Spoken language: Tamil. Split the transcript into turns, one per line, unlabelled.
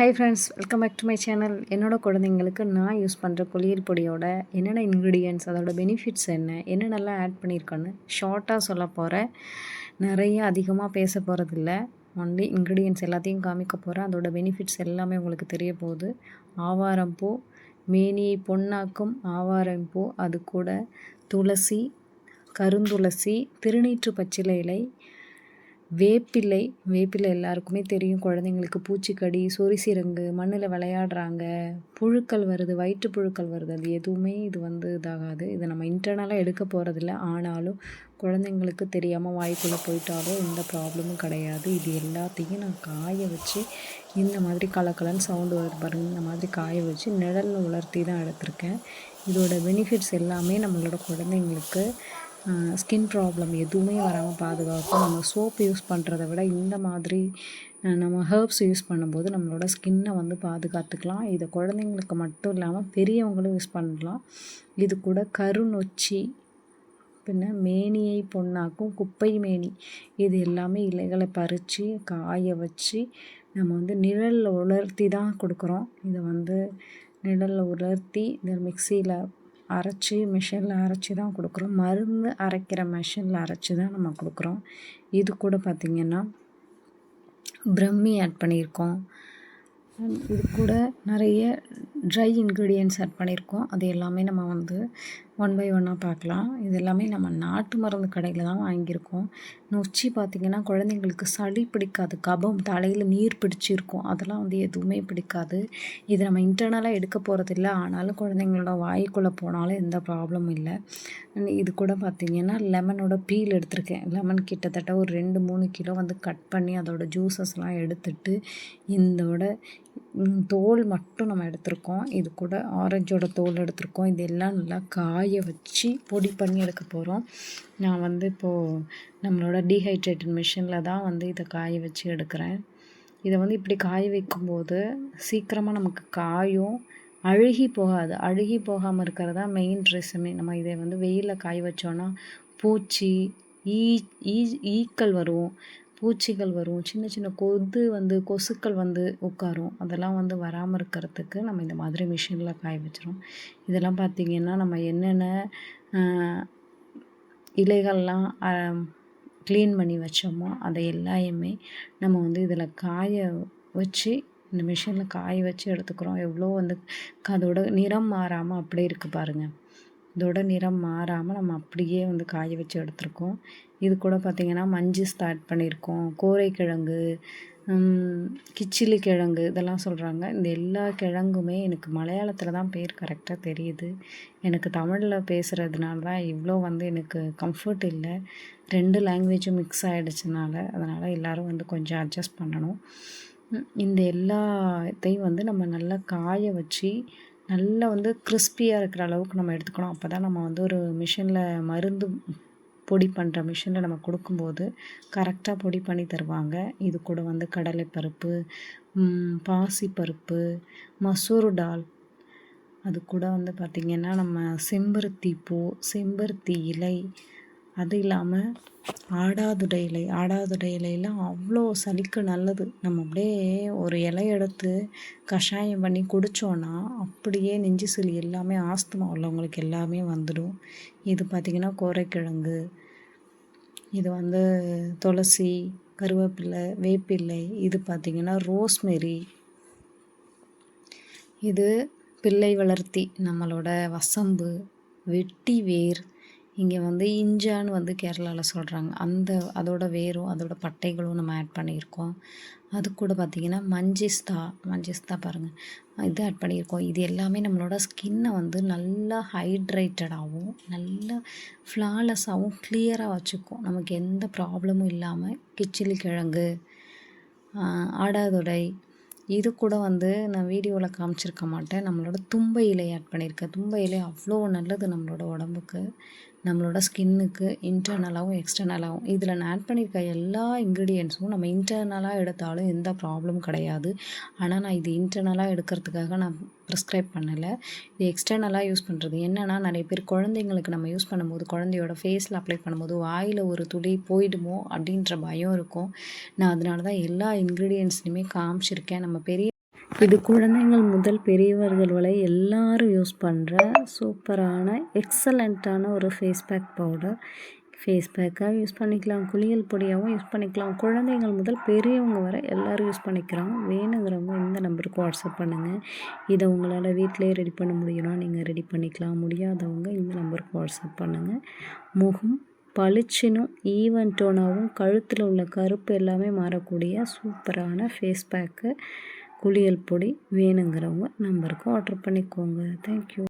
Hi friends welcome back to my channel என்னோடய குழந்தைங்களுக்கு நான் யூஸ் பண்ணுற குளியல் பொடியோட என்னென்ன இன்க்ரீடியன்ட்ஸ் அதோட பெனிஃபிட்ஸ் என்ன என்னென்னலாம் ஆட் பண்ணியிருக்கோன்னு ஷார்ட்டாக சொல்ல போகிறேன் நிறைய அதிகமாக பேச போகிறதில்ல ஒன்லி இன்க்ரீடியன்ட்ஸ் எல்லாத்தையும் காமிக்க போகிறேன் அதோட பெனிஃபிட்ஸ் எல்லாமே உங்களுக்கு தெரிய போகுது. ஆவாரம்பூ மேனியை பொன்னாக்கும் ஆவாரம்பூ அது கூட துளசி கருந்துளசி திருநீற்று பச்சிலை இலை வேப்பிலை வேப்பிலை எல்லாருக்குமே தெரியும். குழந்தைங்களுக்கு பூச்சிக்கடி சொரிசிரங்கு மண்ணில் விளையாடுறாங்க. புழுக்கள் வருது வயிற்று புழுக்கள் வருது. அது எதுவுமே இது வந்து இதாகாது. இதை நம்ம இன்டர்னலாக எடுக்க போகிறதில்ல ஆனாலும் குழந்தைங்களுக்கு தெரியாமல் வாய்க்குள்ளே போயிட்டாலும் எந்த ப்ராப்ளமும் கிடையாது. இது எல்லாத்தையும் நான் காய வச்சு இந்த மாதிரி கலக்கலன்னு சவுண்டு வருது பாருங்க. இந்த மாதிரி காய வச்சு நிழலில் உலர்த்தி தான் எடுத்திருக்கேன். இதோட பெனிஃபிட்ஸ் எல்லாமே நம்மளோட குழந்தைங்களுக்கு ஸ்கின் ப்ராப்ளம் எதுவுமே வராமல் பாதுகாக்கும் நம்ம சோப் யூஸ் பண்ணுறத விட இந்த மாதிரி நம்ம ஹர்ப்ஸ் யூஸ் பண்ணும்போது நம்மளோட ஸ்கின்னை வந்து பாதுகாத்துக்கலாம். இதை குழந்தைங்களுக்கு மட்டும் இல்லாமல் பெரியவங்களும் யூஸ் பண்ணலாம். இது கூட கருநொச்சி பின்ன மேனியை பொண்ணாக்கும் குப்பை மேனி இது எல்லாமே இலைகளை பறித்து காய வச்சு நம்ம வந்து நிழலில் உலர்த்தி தான் கொடுக்குறோம். இதை வந்து நிழலில் உலர்த்தி இந்த மிக்சியில் அரைச்சி மிஷினில் அரைச்சி தான் கொடுக்குறோம். மருந்து அரைக்கிற மிஷினில் அரைச்சி தான் நம்ம கொடுக்குறோம். இது கூட பார்த்திங்கன்னா பிரம்மி ஆட் பண்ணியிருக்கோம். இது கூட நிறைய ட்ரை இன்க்ரீடியன்ஸ் ஆட் பண்ணியிருக்கோம். அது எல்லாமே நம்ம வந்து ஒன் பை ஒன்னாக பார்க்கலாம். இது எல்லாமே நம்ம நாட்டு மருந்து கடையில் தான் வாங்கியிருக்கோம். நொச்சி பார்த்திங்கன்னா குழந்தைங்களுக்கு சளி பிடிக்காது கபம் தலையில் நீர் பிடிச்சிருக்கும். அதெல்லாம் வந்து எதுவுமே பிடிக்காது. இது நம்ம இன்டர்னலாக எடுக்க போகிறது இல்லை. ஆனாலும் குழந்தைங்களோட வாய்க்குள்ளே போனாலும் எந்த ப்ராப்ளமும் இல்லை. இது கூட பார்த்திங்கன்னா லெமனோட பீல் எடுத்திருக்கேன். லெமன் கிட்டத்தட்ட ஒரு ரெண்டு மூணு கிலோ வந்து கட் பண்ணி அதோட ஜூஸஸ்லாம் எடுத்துட்டு இதோட தோல் மட்டும் நம்ம எடுத்திருக்கோம். இது கூட ஆரஞ்சோட தோல் எடுத்திருக்கோம். இது எல்லாம் நல்லா காய வச்சு பொடி பண்ணி எடுக்க போகிறோம் நான் வந்து இப்போது நம்மளோட டீஹைட்ரேட்டட் மிஷினில் தான் வந்து இதை காய வச்சு எடுக்கிறேன். இதை வந்து இப்படி காய வைக்கும்போது சீக்கிரமாக நமக்கு காயும். அழுகி போகாது. அழுகி போகாமல் இருக்கிறதா மெயின் ட்ரெஸ்ஸுமே நம்ம இதை வந்து வெயிலில் காய வச்சோன்னா பூச்சி ஈ ஈ ஈக்கள் வரும். பூச்சிகள் வரும். சின்ன சின்ன கொது வந்து கொசுக்கள் வந்து உட்காரும். அதெல்லாம் வந்து வராமல் இருக்கிறதுக்கு நம்ம இந்த மாதிரி மிஷினில் காய வச்சிரும் இதெல்லாம் பார்த்திங்கன்னா நம்ம என்னென்ன இலைகள்லாம் க்ளீன் பண்ணி வச்சோமோ அதை எல்லாமே நம்ம வந்து இதில் காய வச்சு இந்த மிஷினில் காய வச்சு எடுத்துக்கிறோம். எவ்வளோ வந்து அதோட நிறம் மாறாமல் அப்படியே இருக்குது பாருங்கள் இதோட நிறம் மாறாமல் நம்ம அப்படியே வந்து காய வச்சு எடுத்திருக்கோம். இது கூட பார்த்திங்கன்னா மஞ்சு ஸ்டார்ட் பண்ணியிருக்கோம். கோரைக்கிழங்கு கிச்சிலி கிழங்கு இதெல்லாம் சொல்கிறாங்க இந்த எல்லா கிழங்குமே எனக்கு மலையாளத்தில் தான் பேர் கரெக்டாக தெரியுது. எனக்கு தமிழில் பேசுகிறதுனால தான் இவ்வளோ வந்து எனக்கு கம்ஃபர்ட் இல்லை. ரெண்டு லாங்குவேஜும் மிக்ஸ் ஆகிடுச்சுனால அதனால் எல்லோரும் வந்து கொஞ்சம் அட்ஜஸ்ட் பண்ணணும். இந்த எல்லாத்தையும் வந்து நம்ம நல்லா காய வச்சு நல்லா வந்து கிறிஸ்பியாக இருக்கிற அளவுக்கு நம்ம எடுத்துக்கணும். அப்போ தான் நம்ம வந்து ஒரு மிஷினில் மருந்து பொடி பண்ணுற மிஷினில் நம்ம கொடுக்கும்போது கரெக்டாக பொடி பண்ணி தருவாங்க. இது கூட வந்து கடலைப்பருப்பு பாசிப்பருப்பு மசூர் டால். அது கூட வந்து பார்த்திங்கன்னா நம்ம செம்பருத்தி பூ செம்பருத்தி இலை அது இல்லாமல் ஆடாதுடை இலை ஆடாதுடை இலையெல்லாம் அவ்வளோ சளிக்கு நல்லது. நம்ம அப்படியே ஒரு இலை எடுத்து கஷாயம் பண்ணி குடித்தோன்னா அப்படியே நெஞ்சு சளி எல்லாமே ஆஸ்துமா உள்ளவங்களுக்கு எல்லாமே வந்துடும். இது பார்த்திங்கன்னா கோரைக்கிழங்கு இது வந்து துளசி கருவேப்பிலை வேப்பிலை இது பார்த்திங்கன்னா ரோஸ்மெரி. இது பிள்ளை வளர்த்தி நம்மளோட வசம்பு வெட்டி வேர் இங்கே வந்து இஞ்சான்னு வந்து கேரளாவில் சொல்கிறாங்க அந்த அதோட வேரும் அதோட பட்டைகளும் நம்ம ஆட் பண்ணியிருக்கோம். அது கூட பார்த்திங்கன்னா மஞ்சிஸ்தா மஞ்சிஸ்தா பாருங்கள் இது ஆட் பண்ணியிருக்கோம். இது எல்லாமே நம்மளோட ஸ்கின்னை வந்து நல்லா ஹைட்ரேட்டடாகவும் நல்லா ஃப்ளாலெஸ்ஸாகவும் கிளியராக வச்சுக்கும். நமக்கு எந்த ப்ராப்ளமும் இல்லாமல் கிச்சிலி கிழங்கு ஆடாதொடை இது கூட வந்து நான் வீடியோவில் காமிச்சிருக்க மாட்டேன். நம்மளோட தும்பை இலை ஆட் பண்ணியிருக்கேன். தும்பை இலை அவ்வளோ நல்லது நம்மளோட உடம்புக்கு. நம்மளோட ஸ்கின்னுக்கு இன்டர்னலாகவும் எக்ஸ்டர்னலாகவும் இதில் நான் ஆட் பண்ணியிருக்க எல்லா இன்க்ரீடியன்ஸும் நம்ம இன்டர்னலாக எடுத்தாலும் எந்த ப்ராப்ளமும் கிடையாது. ஆனால் நான் இது இன்டர்னலாக எடுக்கிறதுக்காக நான் ப்ரிஸ்கிரைப் பண்ணலை. இது எக்ஸ்டர்னலாக யூஸ் பண்ணுறது என்னென்னா நிறைய பேர் குழந்தைங்களுக்கு நம்ம யூஸ் பண்ணும்போது குழந்தையோட ஃபேஸில் அப்ளை பண்ணும்போது வாயில் ஒரு துளி போயிடுமோ அப்படின்ற பயம் இருக்கும். நான் அதனால தான் எல்லா இன்க்ரீடியன்ஸ்லையுமே காமிச்சிருக்கேன். நம்ம பெரிய இது குழந்தைங்கள் முதல் பெரியவர்கள் வரை எல்லாரும் யூஸ் பண்ணுற சூப்பரான எக்ஸலண்ட்டான ஒரு ஃபேஸ் பேக் பவுடர் ஃபேஸ் பேக்காக யூஸ் பண்ணிக்கலாம். குளியல் பொடியாகவும் யூஸ் பண்ணிக்கலாம். குழந்தைங்கள் முதல் பெரியவங்க வரை எல்லோரும் யூஸ் பண்ணிக்கிறாங்க வேணுங்கிறவங்க இந்த நம்பருக்கு வாட்ஸ்அப் பண்ணுங்கள் இதை உங்களால் வீட்டிலே ரெடி பண்ண முடியும்னா நீங்கள் ரெடி பண்ணிக்கலாம். முடியாதவங்க இந்த நம்பருக்கு வாட்ஸ்அப் பண்ணுங்கள் முகம் பளிச்சினும் ஈவன் டோனாகவும் கழுத்தில் உள்ள கருப்பு எல்லாமே மாறக்கூடிய சூப்பரான ஃபேஸ் பேக்கு குளியல் பொடி வேணுங்கிறவங்க நம்பருக்கு ஆர்டர் பண்ணிக்கோங்க. தேங்க்யூ